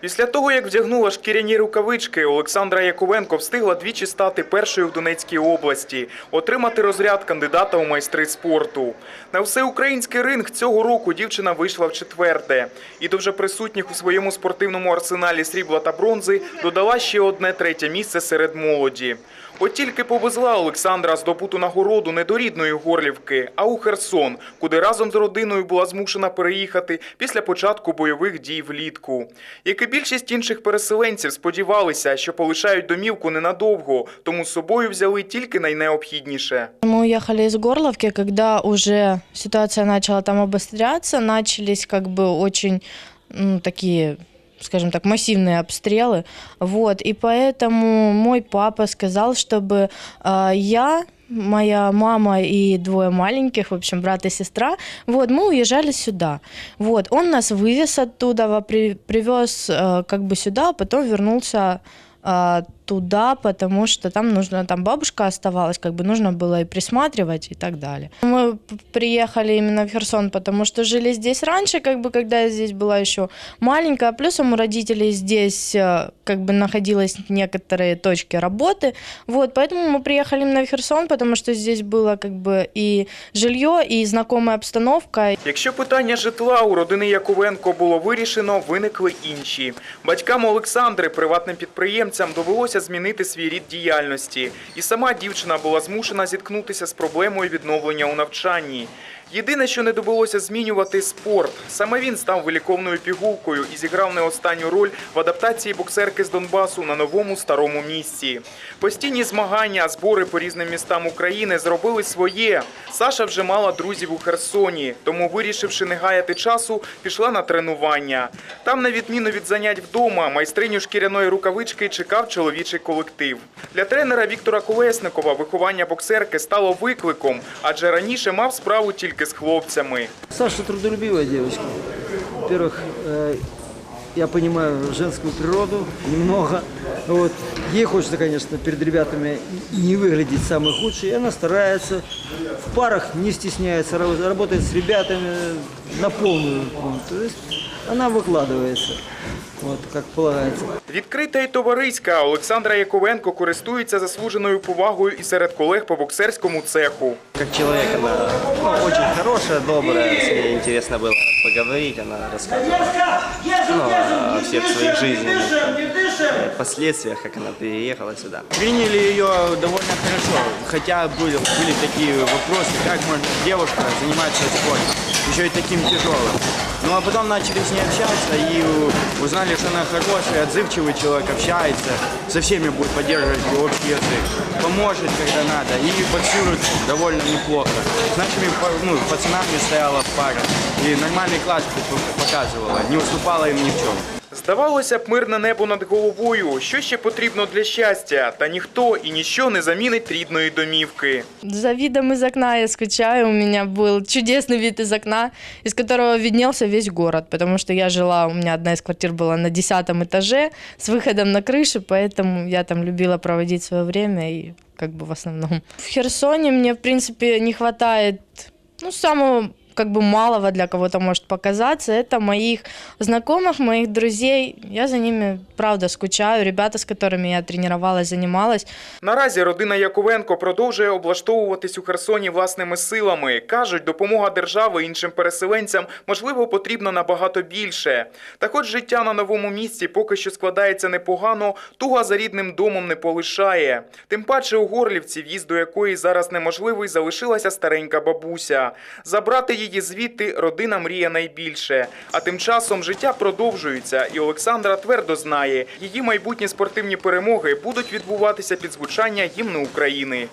Після того, як вдягнула шкіряні рукавички, Олександра Яковенко встигла двічі стати першою в Донецькій області, отримати розряд кандидата у майстри спорту. На всеукраїнський ринг цього року дівчина вийшла в четверте. І до вже присутніх у своєму спортивному арсеналі срібла та бронзи додала ще одне третє місце серед молоді. От тільки повезла Олександра здобуту нагороду не до рідної Горлівки, а у Херсон, куди разом з родиною була змушена переїхати після початку бойових дій влітку. Як і більшість інших переселенців сподівалися, що полишають домівку ненадовго, тому з собою взяли тільки найнеобхідніше. Ми уїхали з Горловки, когда вже ситуація почала там обостряться, начались как ну, такие скажем так, массивные обстрелы. Вот, и поэтому мой папа сказал, чтобы э, я, моя мама и двое маленьких, в общем, брат и сестра, вот, мы уезжали сюда. Вот, он нас вывез оттуда, во- при- привез э, как бы сюда, а потом вернулся а, туда, потому что там нужно, там бабушка оставалась, как бы нужно было и присматривать и так далее. Мы п- приехали именно в Херсон, потому что жили здесь раньше, как бы когда я здесь была еще маленькая, плюсом у родителей здесь э, как бы находилось некоторые точки работы, вот, поэтому мы приехали именно в Херсон, потому что здесь было как бы и жилье, и знакомая обстановка, Якщо питання житла у родини Яковенко було вирішено, виникли інші. Батькам Олександри, приватним підприємцям, довелося змінити свій рід діяльності. І сама дівчина була змушена зіткнутися з проблемою відновлення у навчанні. Єдине, що не довелося змінювати спорт. Саме він став виліковною пігулкою і зіграв не останню роль в адаптації боксерки з Донбасу на новому старому місці. Постійні змагання, збори по різним містам України зробили своє. Саша вже мала друзів у Херсоні, тому, вирішивши не гаяти часу, пішла на тренування. Там, на відміну від занять вдома, майстриню шкіряної рукавички чекав чоловічий колектив. Для тренера Віктора Колесникова виховання боксерки стало викликом, адже раніше мав справу тільки з хлопцями. Саша трудолюбивая девочка. Во-первых, э, я понимаю женскую природу немного. Вот. Ей хочется, конечно, перед ребятами не выглядеть самой худшей. И она старается. В парах не стесняется, ра- работает с ребятами на полную. То есть она выкладывается, вот, как полагается. Відкрита і товариська Олександра Яковенко користується заслуженою повагою і серед колег по боксерському цеху. Как человек она ну, очень хорошая, добрая, с ней интересно было поговорить, она рассказывала ну, о всех своих жизненных э, последствиях, как она переехала сюда. Приняли ее довольно хорошо, хотя были, были такие вопросы, как может девушка заниматься спортом, еще и таким тяжелым. Ну а потом начали с ней общаться и у- узнали, что она хороший, отзывчивый человек, общается, со всеми будет поддерживать общий язык, поможет, когда надо, и боксирует довольно неплохо. С нашими па- ну, пацанами стояла в парах и нормальный класс показывала, не уступала им ни в чем. Здавалося б, мирне небо над головою. Що ще потрібно для щастя? Та ніхто і ніщо не замінить рідної домівки. За видом из окна я скучаю. У меня был чудесный вид из окна, из которого виднелся весь город, потому что я жила, у меня одна из квартир была на десятом этаже с выходом на крышу, поэтому я там любила проводить свое время и как бы в основном. В Херсоне мне, в принципе, не хватает, ну, самого как бы малого для кого-то может показаться, это моих знакомых, моих друзей. Я за ними, правда, скучаю. Ребята, с которыми я тренировалась, занималась, Наразі родина Яковенко продовжує облаштовуватись у Херсоні власними силами. Кажуть, допомога держави іншим переселенцям можливо потрібна набагато більше. Та хоч життя на новому місці поки що складається непогано, туга за рідним домом не полишає. Тим паче у Горлівці, в'їзд до якої зараз неможливий, залишилася старенька бабуся. Забрати її звідти родина мріє найбільше. А тим часом життя продовжується, і Олександра твердо знає, її майбутні спортивні перемоги будуть відбуватися під звучання гімну України.